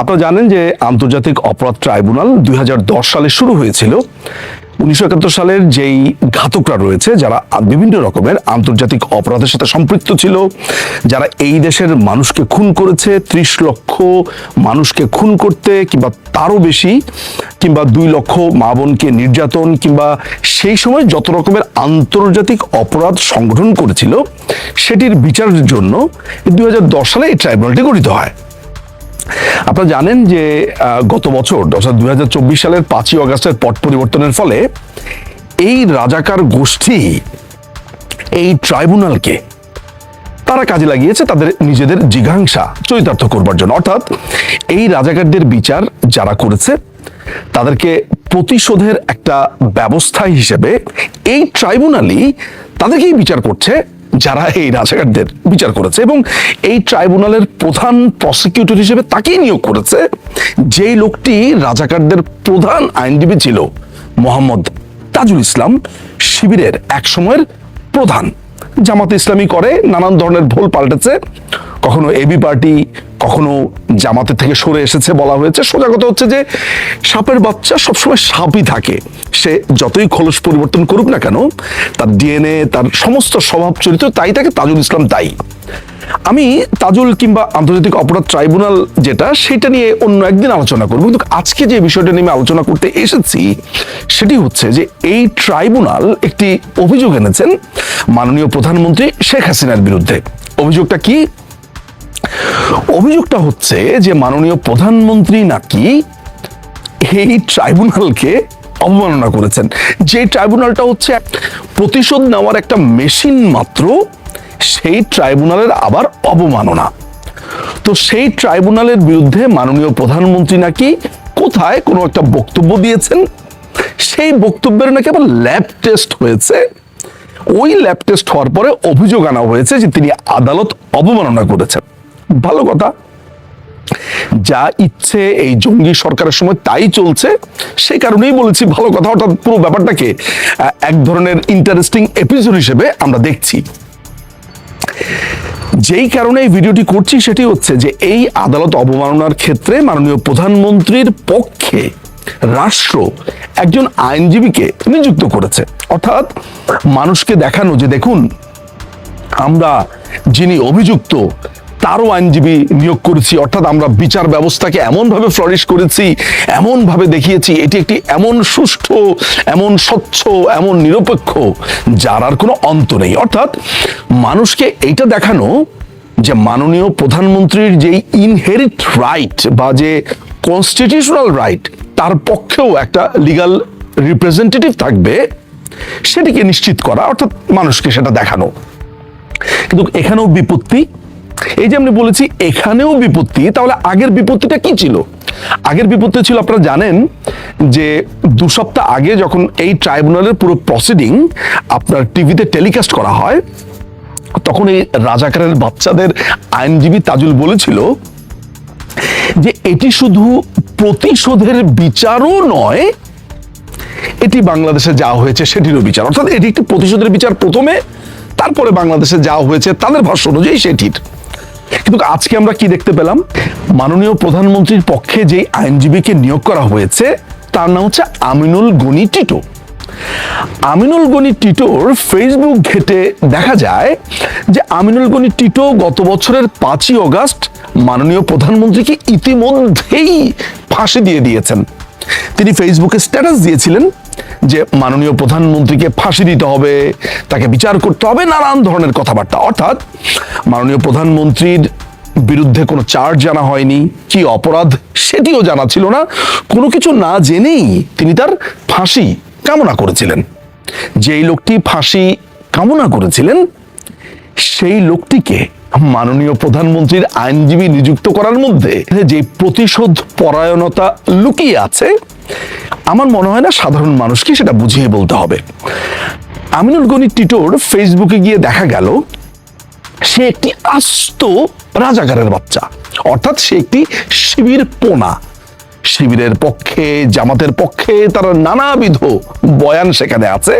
আপনারা জানেন যে আন্তর্জাতিক অপরাধ ট্রাইব্যুনাল দুই হাজার দশ সালে শুরু হয়েছিল। উনিশশো একাত্তর সালের যেই ঘাতকরা রয়েছে, যারা বিভিন্ন রকমের আন্তর্জাতিক অপরাধের সাথে সম্পৃক্ত ছিল, যারা এই দেশের মানুষকে খুন করেছে, ত্রিশ লক্ষ মানুষকে খুন করতে কিংবা তারও বেশি, কিংবা দুই লক্ষ মা বোনকে নির্যাতন, কিংবা সেই সময় যত রকমের আন্তর্জাতিক অপরাধ সংগঠন করেছিল, সেটির বিচারের জন্য দুই হাজার দশ সালে এই ট্রাইব্যুনালটি গঠিত হয়। আপনারা জানেন যে গত বছর, অর্থাৎ দুই হাজার চব্বিশ সালের পাঁচই অগস্টের পট পরিবর্তনের ফলে এই রাজাকার গোষ্ঠী এই ট্রাইব্যুনালকে তারা কাজে লাগিয়েছে তাদের নিজেদের জিঘাংসা, চরিতার্থ করবার জন্য। অর্থাৎ এই রাজাকারদের বিচার যারা করেছে, তাদেরকে প্রতিশোধের একটা ব্যবস্থা হিসেবে এই ট্রাইব্যুনালই তাদেরকেই বিচার করছে যারা এই রাজাকারদের বিচার করেছে এবং এই ট্রাইব্যুনালের প্রধান প্রসিকিউটর হিসেবে তাকেই নিয়োগ করেছে, যেই লোকটি রাজাকারদের প্রধান আইনজীবী ছিল মোহাম্মদ তাজুল ইসলাম, শিবিরের এক সময়ের প্রধান। জামাত ইসলামী করে, নানান ধরনের ভুল পাল্টেছে। কখনো এবি পার্টি কখনো জামাতের থেকে সরে এসেছে বলা হয়েছে। সোজাগত হচ্ছে যে, সাপের বাচ্চা সবসময় সাপই থাকে। সে যতই খোলস পরিবর্তন করুক না কেন, তার ডিএনএ তার সমস্ত স্বভাব চরিত্র, তাই তাকে তাজুল ইসলাম তাই আমি তাজুল কিংবা আন্তর্জাতিক অপরাধ ট্রাইব্যুনাল যেটা, সেটা নিয়ে অন্য একদিন আলোচনা করব। কিন্তু আজকে যে বিষয়টা নিয়ে আলোচনা করতে এসেছি, সেটি হচ্ছে যে এই ট্রাইব্যুনাল একটি অভিযোগ এনেছেন মাননীয় প্রধানমন্ত্রী শেখ হাসিনার বিরুদ্ধে। অভিযোগটা কি? অভিযোগটা হচ্ছে যে মাননীয় প্রধানমন্ত্রী নাকি এই ট্রাইব্যুনালকে অবমাননা করেছেন। যে ট্রাইব্যুনালটা হচ্ছে প্রতিশোধ নেওয়ার একটা মেশিন মাত্র সেই ট্রাইব্যুনালের আবার অবমাননা। তো সেই ট্রাইব্যুনালের বিরুদ্ধে মাননীয় প্রধানমন্ত্রী নাকি কোথায় কোনো একটা বক্তব্য দিয়েছেন? সেই বক্তব্যের নাকি আবার ল্যাব টেস্ট হয়েছে। ওই ল্যাব টেস্ট হওয়ার পরে অভিযোগ আনা হয়েছে যে তিনি আদালত অবমাননা করেছেন। ভালো কথা। যা ইচ্ছে এই জঙ্গি সরকারের সময় তাই চলছে। সেই কারণেই বলেছি ভালো কথা, অর্থাৎ পুরো ব্যাপারটাকে এক ধরনের ইন্টারেস্টিং এপিসোড হিসেবে আমরা দেখছি। যেই কারণে এই ভিডিওটি করছি সেটি হচ্ছে যে এই আদালত অবমাননার ক্ষেত্রে মাননীয় প্রধানমন্ত্রীর পক্ষে রাষ্ট্র একজন আইনজীবীকে নিযুক্ত করেছে। অর্থাৎ মানুষকে দেখানো যে দেখুন, আমরা যিনি অভিযুক্ত তারও আইনজীবী নিয়োগ করেছি, অর্থাৎ আমরা বিচার ব্যবস্থাকে এমনভাবে ফ্লরিশ করেছি, এমনভাবে দেখিয়েছি, এটি একটি এমন সুষ্ঠু, এমন স্বচ্ছ, এমন নিরপেক্ষ, যার আর কোনো অন্ত নেই। অর্থাৎ মানুষকে এইটা দেখানো যে মাননীয় প্রধানমন্ত্রীর যেই ইনহেরিট রাইট বা যে কনস্টিটিউশনাল রাইট তার পক্ষেও একটা লিগাল রিপ্রেজেন্টেটিভ থাকবে, সেটিকে নিশ্চিত করা, অর্থাৎ মানুষকে সেটা দেখানো। কিন্তু এখানেও বিপত্তি এই যে আমি বলেছি এখানেও বিপত্তি, তাহলে আগের বিপত্তিটা কি ছিল? আগের বিপত্তি ছিল, আপনারা জানেন যে দু সপ্তাহ আগে যখন এই ট্রাইব্যুনালের পুরো প্রসিডিং আপনার টিভিতে টেলিকাস্ট করা হয়, তখন এই রাজাকারের বাচ্চাদের আইনজীবী তাজুল বলেছিল যে এটি শুধু প্রতিশোধের বিচারও নয়, এটি বাংলাদেশে যা হয়েছে সেটিরও বিচার। অর্থাৎ এটি একটি প্রতিশোধের বিচার প্রথমে, তারপরে বাংলাদেশে যা হয়েছে তাদের ভাষ্য অনুযায়ী সেটির। কিন্তু আজকে আমরা কি দেখতে পেলাম? মাননীয় প্রধানমন্ত্রীর পক্ষে যে আইনজীবীকে নিয়োগ করা হয়েছে, তার নাম হচ্ছে আমিনুল গনি টিটো। আমিনুল গনি টিটোর ফেসবুক ঘেটে দেখা যায় যে আমিনুল গনি টিটো গত বছরের পাঁচই অগাস্ট মাননীয় প্রধানমন্ত্রীকে ইতিমধ্যেই ফাঁসি দিয়ে দিয়েছেন। তিনি ফেসবুকে স্ট্যাটাস দিয়েছিলেন যে মাননীয় প্রধানমন্ত্রীকে ফাঁসি দিতে হবে, তাকে বিচার করতে হবে, নানান ধরনের কথাবার্তা। অর্থাৎ মাননীয় প্রধানমন্ত্রীর বিরুদ্ধে কোনো চার্জ জানা হয়নি, কি অপরাধ সেটিও জানা ছিল না। কোনো কিছু না জেনেই তিনি তার ফাঁসি কামনা করেছিলেন। যেই লোকটি ফাঁসি কামনা করেছিলেন, সেই লোকটিকে মাননীয় প্রধানমন্ত্রীর আইনজীবী নিযুক্ত করার মধ্যে যে প্রতিশোধ পরায়ণতা লুকিয়ে আছে আমার মনে হয় না সাধারণ মানুষকে সেটা বুঝিয়ে বলতে হবে। আমিনুল গনি টিটোর ফেসবুকে গিয়ে দেখা গেল, সে একটি আস্ত রাজাকারের বাচ্চা। অর্থাৎ সে একটি শিবির পোনা। শিবিরের পক্ষে, জামাতের পক্ষে তার নানাবিধ বয়ান সেখানে আছে।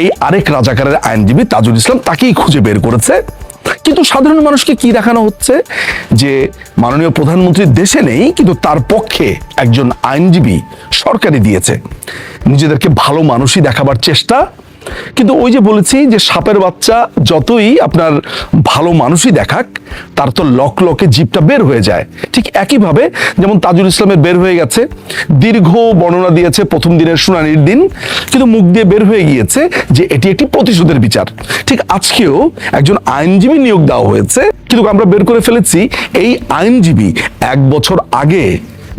এই আরেক রাজাকারের আইনজীবী তাজুল ইসলাম তাকেই খুঁজে বের করেছে। কিন্তু সাধারণ মানুষকে কি দেখানো হচ্ছে? যে মাননীয় প্রধানমন্ত্রী দেশে নেই, কিন্তু তার পক্ষে একজন আইনজীবী সরকারি দিয়েছে। নিজেদেরকে ভালো মানুষই দেখাবার চেষ্টা কিন্তু ওই যে বলেছি যে সাপের বাচ্চা যতই আপনার ভালো মানুষই দেখাক, তার তো লক লকে জিপটা বের হয়ে যায়। ঠিক একইভাবে যেমন তাজুল ইসলামের বের হয়ে গেছে, দীর্ঘ বর্ণনা দিয়েছে প্রথম দিনের শুনানির দিন, কিন্তু মুখ দিয়ে বের হয়ে গিয়েছে যে এটি একটি প্রতিশোধের বিচার। ঠিক আজকেও একজন আইনজীবী নিয়োগ দেওয়া হয়েছে, কিন্তু আমরা বের করে ফেলেছি, এই আইনজীবী এক বছর আগে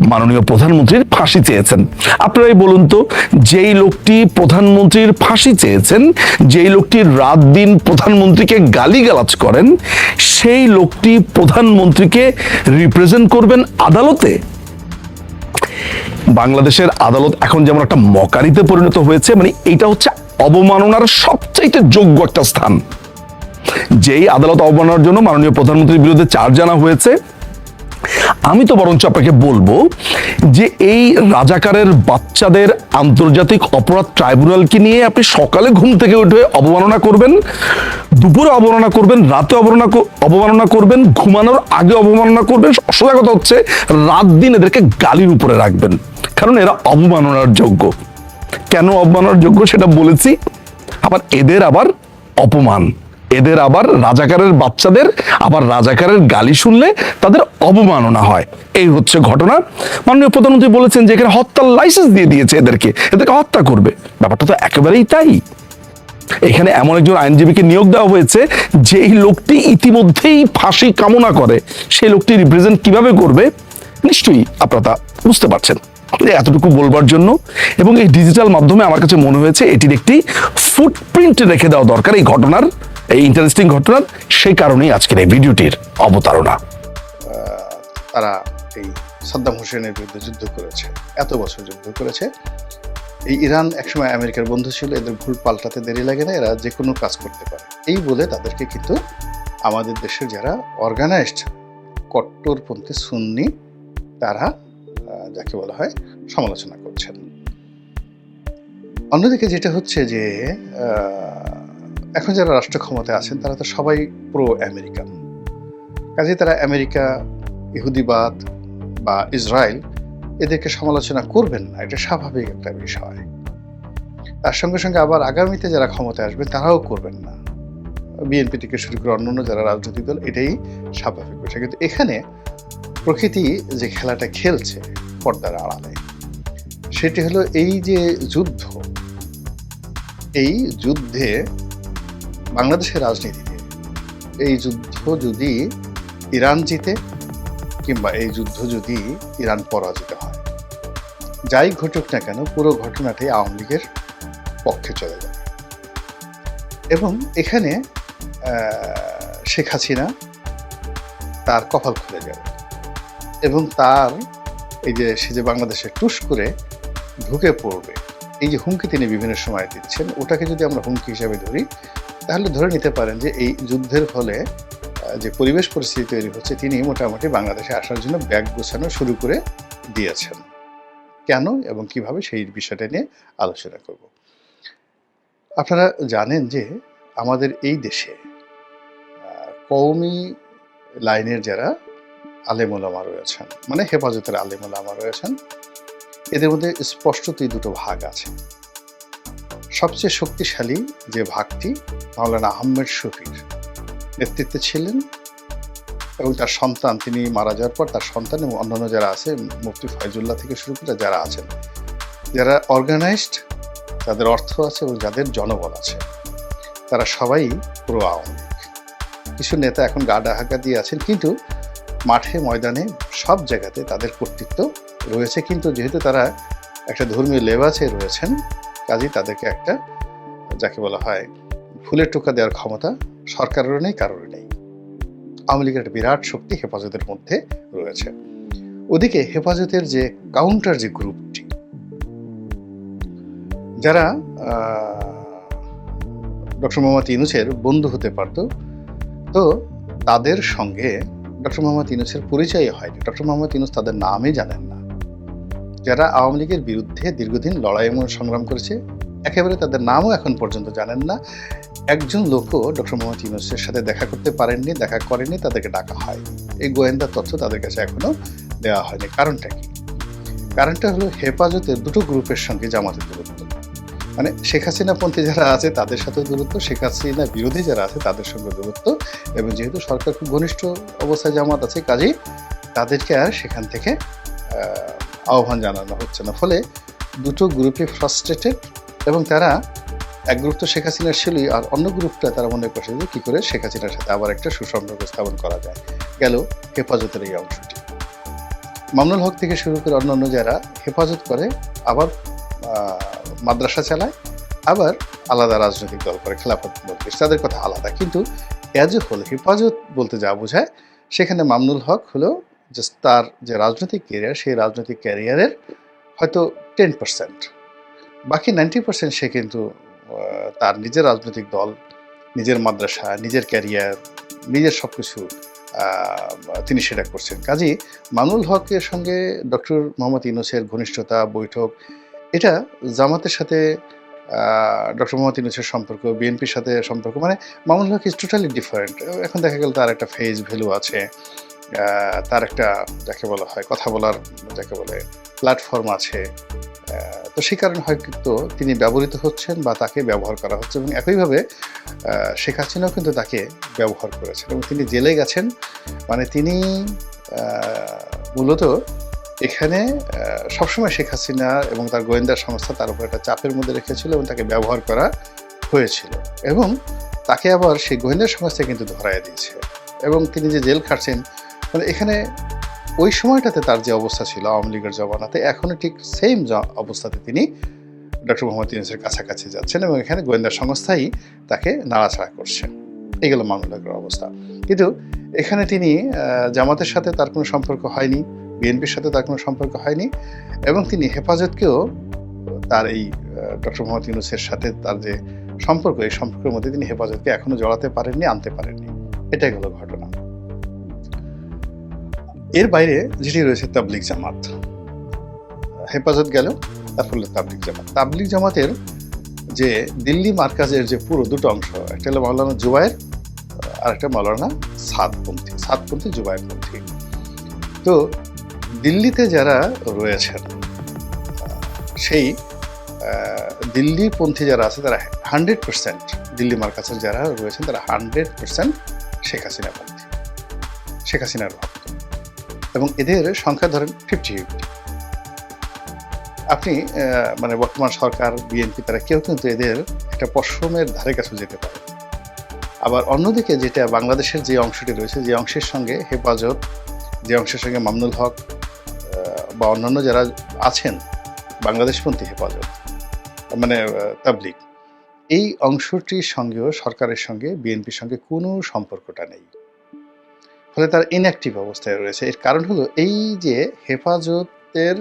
মাননীয় প্রধানমন্ত্রীর ফাঁসি চেয়েছেন। আপনারাই বলুন তো, যেই লোকটি প্রধানমন্ত্রীর ফাঁসি চেয়েছেন, যেই লোকটি রাত দিন প্রধানমন্ত্রীকে গালিগালাজ করেন, সেই লোকটি প্রধানমন্ত্রীকে রিপ্রেজেন্ট করবেন আদালতে? বাংলাদেশের আদালত এখন যেমন একটা মকারিতে পরিণত হয়েছে মানে এটা হচ্ছে অবমাননার সবচাইতে যোগ্য একটা স্থান। যেই আদালত অবমাননার জন্য মাননীয় প্রধানমন্ত্রীর বিরুদ্ধে চার্জ জানা হয়েছে আমি তো বরঞ্চ আপনাকে বলব যে এই রাজাকারের বাচ্চাদের আন্তর্জাতিক অপরাধ ট্রাইব্যুনালকে নিয়ে আপনি সকালে ঘুম থেকে উঠে অবমাননা করবেন, দুপুরে অবমাননা করবেন, রাতে অবমাননা অবমাননা করবেন, ঘুমানোর আগে অবমাননা করবেন সোজা কথা হচ্ছে রাত দিন এদেরকে গালির উপরে রাখবেন। কারণ এরা অবমাননার যোগ্য। কেন অবমাননার যোগ্য সেটা বলেছি? আবার এদের আবার অপমান। এদের আবার রাজাকারের বাচ্চাদের আবার রাজাকারের গালি শুনলে তাদের অবমাননা হয়। এই হচ্ছে ঘটনা। মাননীয় প্রধানমন্ত্রী বলেছেন যে এখানে হত্যার লাইসেন্স দিয়ে দিয়েছে এদেরকে। এদেরকে হত্যা করবে। ব্যাপারটা তো একেবারেই তাই। এখানে এমন একজন আইনজীবীকে নিয়োগ দেওয়া হয়েছে, যেই লোকটি ইতিমধ্যেই ফাঁসি কামনা করে। সেই লোকটি রিপ্রেজেন্ট কীভাবে করবে? নিশ্চয়ই আপনারা তা বুঝতে পারছেন। এতটুকু বলবার জন্য। এবং এই ডিজিটাল মাধ্যমে আমার কাছে মনে হয়েছে এটির একটি ফুটপ্রিন্ট রেখে দেওয়া দরকার এই ঘটনার। এই ইন্টারেস্টিং ঘটনা সেই কারণেই আজকের এই ভিডিওটির অবতারণা। তারা এই সাদ্দাম হোসেনের বিরুদ্ধে যুদ্ধ করেছে, এত বছর যুদ্ধ করেছে। এই ইরান একসময় আমেরিকার বন্ধু ছিল, এদের ভুল পাল্টাতে দেরি লাগে না, এরা যে কোনো কাজ করতে পারে। এই বলে তাদেরকে কিন্তু আমাদের দেশের যারা অর্গানাইজড কট্টরপন্থী সুন্নি, তারা যাকে বলা হয়, সমালোচনা করছেন। অন্যদিকে যেটা হচ্ছে যে এখন যারা রাষ্ট্র ক্ষমতায় আছেন, তারা তো সবাই প্রো আমেরিকান কাজে তারা আমেরিকা ইহুদিবাদ বা ইসরায়েল এদেরকে সমালোচনা করবেন না, এটা স্বাভাবিক একটা বিষয়। তার সঙ্গে সঙ্গে আবার আগামীতে যারা ক্ষমতায় আসবে, তারাও করবেন না। বিএনপি থেকে শুরু করে অন্যান্য যারা রাজনৈতিক দল, এটাই স্বাভাবিক বিষয়। কিন্তু এখানে প্রকৃতি যে খেলাটা খেলছে পর্দার আড়ালে, সেটি হলো এই যে যুদ্ধ, এই যুদ্ধে বাংলাদেশের রাজনীতিতে। এই যুদ্ধ যদি ইরান জিতে কিংবা এই যুদ্ধ যদি ইরান পরাজিত হয়, যাই ঘটুক না কেন, পুরো ঘটনাটি আওয়ামী লীগের পক্ষে চলে যাবে এবং এখানে শেখ হাসিনা তার কপাল খুলে যাবে এবং তার এই যে, সে যে বাংলাদেশে টুস করে ঢুকে পড়বে, এই যে হুমকি তিনি বিভিন্ন সময় দিচ্ছেন, ওটাকে যদি আমরা হুমকি হিসাবে ধরি তাহলে ধরে নিতে পারেন যে এই যুদ্ধের ফলে যে পরিবেশ পরিস্থিতি তৈরি হচ্ছে, তিনি মোটামুটি বাংলাদেশে আসার জন্য ব্যাগ গোছানো শুরু করে দিয়েছেন। কেন এবং কীভাবে সেই বিষয়টা নিয়ে আলোচনা করব। আপনারা জানেন যে আমাদের এই দেশে কওমি লাইনের যারা আলেমোলামা রয়েছেন মানে হেফাজতের আলেমোলামা রয়েছেন, এদের মধ্যে স্পষ্টতই দুটো ভাগ আছে। সবচেয়ে শক্তিশালী যে ভাগটি মাওলানা আহমেদ শফির নেতৃত্বে ছিলেন এবং তার সন্তান, তিনি মারা যাওয়ার পর তার সন্তান এবং অন্যান্য যারা আছে, মুফতি ফয়জুল্লাহ থেকে শুরু করে যারা আছেন, যারা অর্গানাইজড যাদের অর্থ আছে এবং যাদের জনবল আছে, তারা সবাই পুরো আওয়ামী কিছু নেতা এখন গা ডাহাকা দিয়ে আছেন, কিন্তু মাঠে, ময়দানে সব জায়গাতে তাদের কর্তৃত্ব রয়েছে, কিন্তু যেহেতু তারা একটা ধর্মীয় লেবাসে রয়েছেন কাজেই তাদেরকে একটা, যাকে বলা হয় ফুলের টোকা দেওয়ার ক্ষমতা সরকারেরও নেই কারোর নেই। আওয়ামী লীগের একটা বিরাট শক্তি হেফাজতের মধ্যে রয়েছে। ওদিকে হেফাজতের যে কাউন্টার যে গ্রুপটি যারা ডক্টর মোহাম্মদ ইনুসের বন্ধু হতে পারত, তো তাদের সঙ্গে ডক্টর মোহাম্মদ ইনুসের পরিচয় হয়নি। ডক্টর মোহাম্মদ ইনুস তাদের নামই জানেন না। যারা আওয়ামী লীগের বিরুদ্ধে দীর্ঘদিন লড়াই এবং সংগ্রাম করেছে, একেবারে তাদের নামও এখন পর্যন্ত জানেন না। একজন লোকও ডক্টর মোহাম্মদ ইউনুসের সাথে দেখা করতে পারেননি, দেখা করেনি তাদেরকে ডাকা হয়। এই গোয়েন্দা তথ্য তাদের কাছে এখনও দেওয়া হয়নি। কারণটা কি? কারণটা হলো হেফাজতের দুটো গ্রুপের সঙ্গে জামাতের দূরত্ব। মানে শেখ হাসিনা পন্থী যারা আছে, তাদের সাথে দূরত্ব, শেখ হাসিনা বিরোধী যারা আছে, তাদের সঙ্গে দূরত্ব। এবং যেহেতু সরকার খুব ঘনিষ্ঠ অবস্থায় জামাত আছে, কাজেই তাদেরকে আর সেখান থেকে আহ্বান জানানো হচ্ছে না। ফলে দুটো গ্রুপে ফ্রাস্ট্রেটেড এবং তারা এক গ্রুপ তো শেখ হাসিনার ছিলই আর অন্য গ্রুপটা তারা মনে করছে যে কী করে শেখ হাসিনার সাথে আবার একটা সুসম্পর্ক স্থাপন করা যায়। গেল হেফাজতের এই অংশটি। মামনুল হক থেকে শুরু করে অন্যান্য যারা হেফাজত করে, আবার মাদ্রাসা চালায়, আবার আলাদা রাজনৈতিক দল করে, খেলাফত মজলিস, তাদের কথা আলাদা। কিন্তু এজ এ হোল হেফাজত বলতে যা বোঝায়, সেখানে মামনুল হক হলো যে তার যে রাজনৈতিক ক্যারিয়ার সেই রাজনৈতিক ক্যারিয়ারের হয়তো টেন পার্সেন্ট বাকি নাইনটি পার্সেন্ট সে কিন্তু তার নিজের রাজনৈতিক দল, নিজের মাদ্রাসা, নিজের ক্যারিয়ার নিজের সব কিছু তিনি সেটা করছেন। কাজেই মামুল হকের সঙ্গে ডক্টর মোহাম্মদ ইউনুসের ঘনিষ্ঠতা, বৈঠক, এটা জামাতের সাথে ডক্টর মোহাম্মদ ইউনুসের সম্পর্ক বিএনপির সাথে সম্পর্ক মানে Mamul Haque is totally different এখন দেখা গেল তার একটা ফেজ ভ্যালু আছে। তার একটা, যাকে বলা হয়, কথা বলার, যাকে বলে প্ল্যাটফর্ম আছে। তো সেই কারণে হয়তো তিনি ব্যবহৃত হচ্ছেন বা তাকে ব্যবহার করা হচ্ছে এবং একইভাবে শেখ হাসিনাও কিন্তু তাকে ব্যবহার করেছেন এবং তিনি জেলে গেছেন। মানে তিনি মূলত এখানে সবসময় শেখ হাসিনা এবং তার গোয়েন্দা সংস্থা তার উপর একটা চাপের মধ্যে রেখেছিল এবং তাকে ব্যবহার করা হয়েছিল এবং তাকে আবার সেই গোয়েন্দা সংস্থা কিন্তু ধরায় দিয়েছে। এবং তিনি যে জেল খাটছেন মানে এখানে ওই সময়টাতে তার যে অবস্থা ছিল আওয়ামী লীগের জমানাতে এখনও ঠিক সেম অবস্থাতে তিনি ডক্টর মোহাম্মদ ইউনুসের কাছাকাছি যাচ্ছেন এবং এখানে গোয়েন্দা সংস্থাই তাকে নাড়াচাড়া করছে। এগুলো মামলার অবস্থা। কিন্তু এখানে তিনি জামাতের সাথে তার কোনো সম্পর্ক হয়নি, বিএনপির সাথে তার কোনো সম্পর্ক হয়নি এবং তিনি হেফাজতকেও তার এই ডক্টর মোহাম্মদ ইউনুসের সাথে তার যে সম্পর্ক, এই সম্পর্কের মধ্যে তিনি হেফাজতকে এখনও জড়াতে পারেননি, আনতে পারেননি। এটাই হলো ঘটনা। এর বাইরে যেটি রয়েছে তাবলিক জামাত। হেফাজত গেল তারপরে তাবলিক জামাত। তাবলিক জামাতের যে দিল্লি মার্কাজের যে পুরো দুটো অংশ একটা হলো মাওলানা জুবায়ের আর একটা মাওলানা সাতপন্থী সাতপন্থী জুবায়েরপন্থী। তো দিল্লিতে যারা রয়েছেন সেই আহ, দিল্লিপন্থী যারা আছে তারা হান্ড্রেড পার্সেন্ট দিল্লি মার্কাজের যারা রয়েছেন তারা হান্ড্রেড পার্সেন্ট শেখ হাসিনা পন্থী। শেখ হাসিনার ভক্ত এবং এদের সংখ্যা ধরেন ফিফটি ফিফটি আপনি মানে বর্তমান সরকার বিএনপি তারা কেউ কিন্তু এদের একটা পশ্রমের ধারে কাছে যেতে পারে। আবার অন্যদিকে যেটা বাংলাদেশের যে অংশটি রয়েছে যে অংশের সঙ্গে হেফাজত যে অংশের সঙ্গে মামনুল হক বা অন্যান্য যারা আছেন বাংলাদেশপন্থী হেফাজত মানে আহ, তাবলিগ এই অংশটির সঙ্গেও সরকারের সঙ্গে বিএনপির সঙ্গে কোনো সম্পর্কটা নেই। ফলে তার ইনঅ্যাক্টিভ অবস্থায় রয়েছে। এর কারণ হলো এই যে হেফাজতের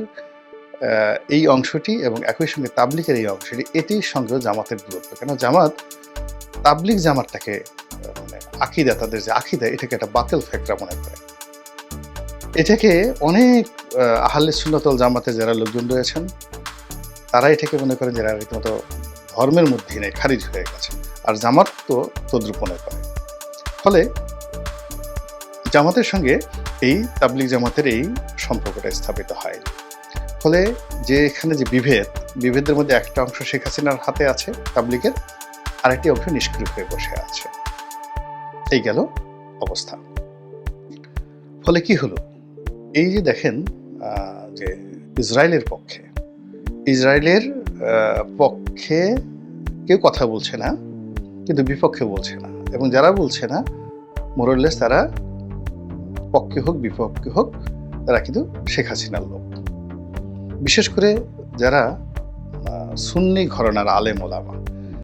এই অংশটি এবং একই সঙ্গে তাবলিকের এই অংশটি এটির সঙ্গেও জামাতের দূরত্ব। কেন? জামাত তাবলিক জামাতটাকে মানে আকিদা তাদের যে আকিদা এটাকে একটা বাতিল ফ্যাক্টরা মনে করে। এটাকে অনেক আহ, আহলে সুন্নতল জামাতের যারা লোকজন রয়েছেন তারা এটাকে মনে করেন যারা রীতিমতো ধর্মের মধ্যে নেই খারিজ হয়ে গেছে। আর জামাত তো তদ্রুপ মনে করে। ফলে জামাতের সঙ্গে এই তাবলিক জামাতের এই সম্পর্কটা স্থাপিত হয়। ফলে যে এখানে যে বিভেদ, বিভেদের মধ্যে একটা অংশ শেখ হাসিনার হাতে আছে তাবলিকের আরেকটি অংশ নিষ্ক্রিয় হয়ে বসে আছে। এই গেল অবস্থা। ফলে কি হলো? এই যে দেখেন যে ইসরায়েলের পক্ষে ইসরায়েলের পক্ষে কেউ কথা বলছে না, কিন্তু বিপক্ষে বলছে না। এবং যারা বলছে না মোরল্লেস তারা পক্ষে হোক, বিপক্ষে হোক, তারা কিন্তু শেখ হাসিনার লোক। বিশেষ করে যারা সুন্নি ঘরনার আলেম ওলামা